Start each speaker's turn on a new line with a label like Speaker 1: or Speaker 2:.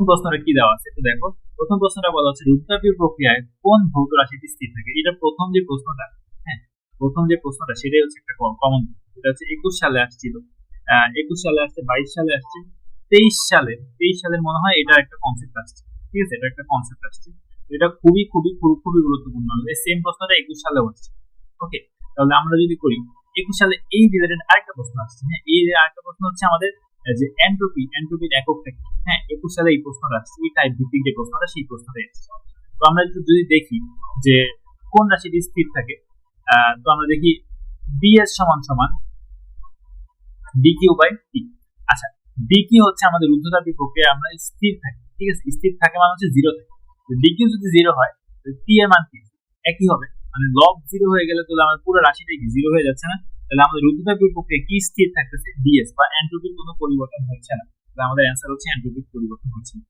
Speaker 1: প্রশ্নটা কি দেওয়া আছে? তো দেখো, প্রথম প্রশ্নটা বলা হচ্ছে রুদ্রাপির প্রক্রিয়ায় কোন ভৌত রাশিটি স্থির থাকে? এটা প্রথম যে প্রশ্নটা হ্যাঁ প্রথম যে প্রশ্নটা সেটাই হচ্ছে একটা কমন এটা হচ্ছে একুশ সালে আসছিল। একুশ সালে আসছে, বাইশ সালে আসছে, তেইশ সালে, তেইশ সালের মনে হয় এটা একটা কনসেপ্ট আসছে। ঠিক আছে? এটা একটা কনসেপ্ট আসছে। এটা খুবই খুবই খুবই খুবই গুরুত্বপূর্ণ। এই সেম প্রশ্নটা একুশ সালে হচ্ছে ওকে তাহলে আমরা যদি করি, একুশ সালে এই রিলেটেড আরেকটা প্রশ্ন আসছে। হ্যাঁ এই আরেকটা প্রশ্ন হচ্ছে আমাদের যে এন্ট্রপি এন্ট্রপির এককটা কি হ্যাঁ একুশ সালে এই প্রশ্নটা আসছে, এই টাইপ ভিত্তিক যে প্রশ্নটা, সেই প্রশ্নটা এসেছে তো আমরা একটু যদি দেখি যে কোন রাশিটি স্থির থাকে তো আমরা দেখি ডিএস সমান সমান ডিকিউ বাই টি আচ্ছা ডিকিউ হচ্ছে আমাদের ঊর্ধ্বতাপী প্রক্রিয়া, আমরা স্থির থাকি, ঠিক আছে? স্থির থাকে মানে হচ্ছে জিরো থাকে। ডিকিউ যদি জিরো হয় টি এর মান কি? একই হবে। মানে লগ জিরো হয়ে গেলে তাহলে আমাদের পুরো রাশিটা কি? জিরো হয়ে যাচ্ছে না? তাহলে আমাদের রুদ্রতাপীর বিপক্ষে কি স্থির থাকতেছে? ডিএস বা এন্ট্রপির কোনো পরিবর্তন হচ্ছে না। তাহলে আমাদের অ্যান্সার হচ্ছে এন্ট্রপির পরিবর্তন হচ্ছে না।